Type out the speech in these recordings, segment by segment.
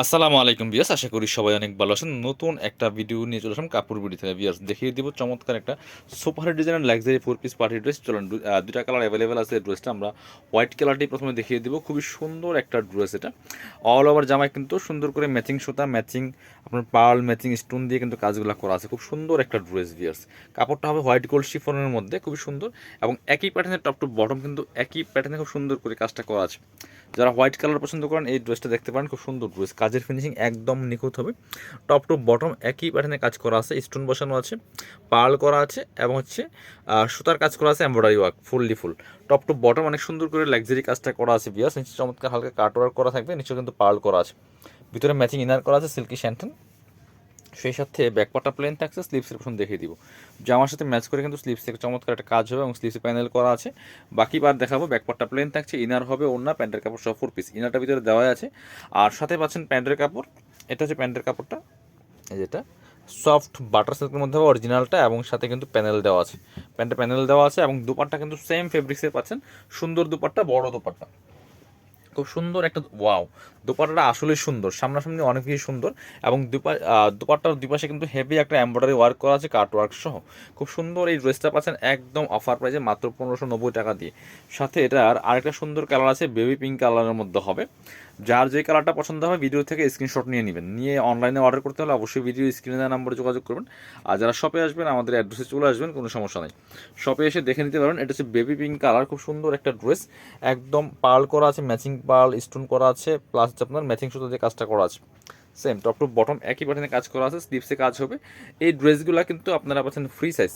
আসসালামু আলাইকুম বিয়াস আশা করি সবাই অনেক ভালো আছেন। নতুন একটা ভিডিও নিয়ে চলে আসলাম কাপড় বিডি থেকে। বিয়াস দেখিয়ে দিব চমৎকার একটা সুপার ডিজাইনের luxury four piece party dress চলুন দুটা কালার অ্যাভেলেবেল আছে ড্রেসটা আমরা হোয়াইট কালারটি প্রথমে দেখিয়ে দিব। খুবই সুন্দর একটা ড্রেস এটা। অল ওভার জামায় কিন্তু সুন্দর করে ম্যাচিং সুতা ম্যাচিং আপনার পার্ল ম্যাচিং স্টোন দিয়ে কিন্তু কাজগুলো করা আছে। খুব সুন্দর একটা ড্রেস বিয়ার্স কাপড়টা হবে হোয়াইট গোল্ড শিফনের মধ্যে, খুবই সুন্দর। এবং একই প্যাটার্নের টপ টু বটম কিন্তু একই প্যাটার্নে খুব সুন্দর করে কাজটা করা আছে। যারা হোয়াইট কালার পছন্দ করেন, এই ড্রেসটা দেখতে পারেন। খুব সুন্দর ড্রেস কাজের ফিনিশিং একদম নিখুঁত হবে। টপ টু বটম একই প্যাটার্নে কাজ করা আছে স্টোন বসানো আছে পার্ল করা আছে এবং হচ্ছে সুতার কাজ করা আছে embroidery work fully full top to bottom অনেক সুন্দর করে লাক্সারি কাজটা করা আছে বিয়াস নিচে চমৎকার হালকা কাট ওয়ার্ক করা থাকবে নিচে কিন্তু পার্ল করা আছে। ভিতরে ম্যাচিং ইনার করা আছে সিল্কি শ্যান্টন সেই সাথে ব্যাকপাটা প্লেন থাকছে স্লিপসের প্রথম দেখিয়ে দিব। জামার সাথে ম্যাচ করে কিন্তু স্লিপস থেকে চমৎকার একটা কাজ হবে এবং স্লিপসে প্যানেল করা আছে। বাকি বার দেখাবো ব্যাকপাটটা প্লেন থাকছে ইনার হবে ওড়না, প্যান্টের কাপড় সহ ফোর পিস ইনারটা ভিতরে দেওয়া আছে। আর সাথে পাচ্ছেন প্যান্টের কাপড়। এটা হচ্ছে প্যান্টের কাপড়টা। যেটা সফট বাটার সিল্কের মধ্যে হবে অরিজিনালটা এবং সাথে কিন্তু প্যানেল দেওয়া আছে। প্যান্টে প্যানেল দেওয়া আছে এবং দুপাট্টা কিন্তু সেম ফেব্রিক্সের পাচ্ছেন। সুন্দর দুপাট্টা, বড় দুপাট্টা। খুব সুন্দর একটা ওয়াও দুপাট্টাটা আসলেই সুন্দর, সামনাসামনি অনেক বেশি সুন্দর এবং দুপা দুপাট্টার দুপাশে কিন্তু হেভি একটা এমব্রয়ডারি ওয়ার্ক করা আছে কাট ওয়ার্ক সহ। খুব সুন্দর এই ড্রেসটা পাচ্ছেন একদম অফার প্রাইসে মাত্র পনেরোশো নব্বই টাকা দিয়ে। সাথে এটার আরেকটা সুন্দর কালার আছে বেবি পিঙ্ক কালারের মধ্যে হবে। যার যে কালারটা পছন্দ হবে ভিডিও থেকে স্ক্রিনশট নিয়ে নেবেন। নিয়ে অনলাইনে অর্ডার করতে হলে অবশ্যই ভিডিও স্ক্রিনে দেওয়া নাম্বারে যোগাযোগ করবেন। আর যারা শপে আসবেন, আমাদের অ্যাড্রেসে চলে আসবেন, কোনো সমস্যা নেই। শপে এসে দেখে নিতে পারবেন, এটা হচ্ছে বেবি পিঙ্ক কালার খুব সুন্দর একটা ড্রেস একদম পার্ল করা আছে ম্যাচিং পার্ল স্টোন করা আছে প্লাস হচ্ছে আপনার ম্যাথিং সুতো দিয়ে কাজটা করা আছে। সেম টপ টু বটম একই বাটনে কাজ করা আছে স্লিপসে কাজ হবে। এই ড্রেসগুলো কিন্তু আপনারা পাচ্ছেন ফ্রি সাইজ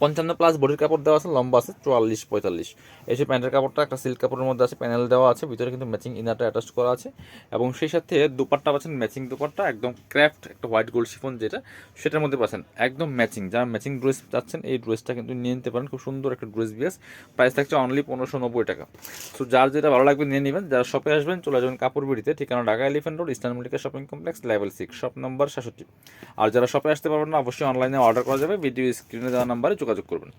পঞ্চান্ন প্লাস বডির কাপড় দেওয়া আছে, লম্বা আছে, চুয়াল্লিশ, পঁয়তাল্লিশ। এই যে প্যান্টের কাপড়টা, একটা সিল্ক কাপড়ের মধ্যে আছে প্যানেল দেওয়া আছে, ভিতরে কিন্তু ম্যাচিং ইনারটা অ্যাটাচ করা আছে। এবং সেই সাথে দুপাট্টা পাচ্ছেন ম্যাচিং দুপাট্টা, একদম ক্র্যাফট একটা হোয়াইট গোল্ড শিফন যেটা, সেটার মধ্যে পাচ্ছেন, একদম ম্যাচিং যারা ম্যাচিং ড্রেস চাচ্ছেন, এই ড্রেসটা কিন্তু নিয়ে নিতে পারেন, খুব সুন্দর একটা ড্রেস বিয়াস প্রাইস থাকছে অনলি পনেরোশো নব্বই টাকা। সো যার যেটা ভালো লাগবে নিয়ে নেবেন, যারা শপে আসবেন, চলে যাবেন কাপড় বিড়িতে, ঠিকানা Dhaka elephant road eastern Mallika shopping complex level six shop number সাতষট্টি আর যারা শপে আসতে পারবেন না, অবশ্যই অনলাইনে অর্ডার করা যাবে ভিডিও স্ক্রিনে দেওয়া নাম্বারে যোগাযোগ করবেন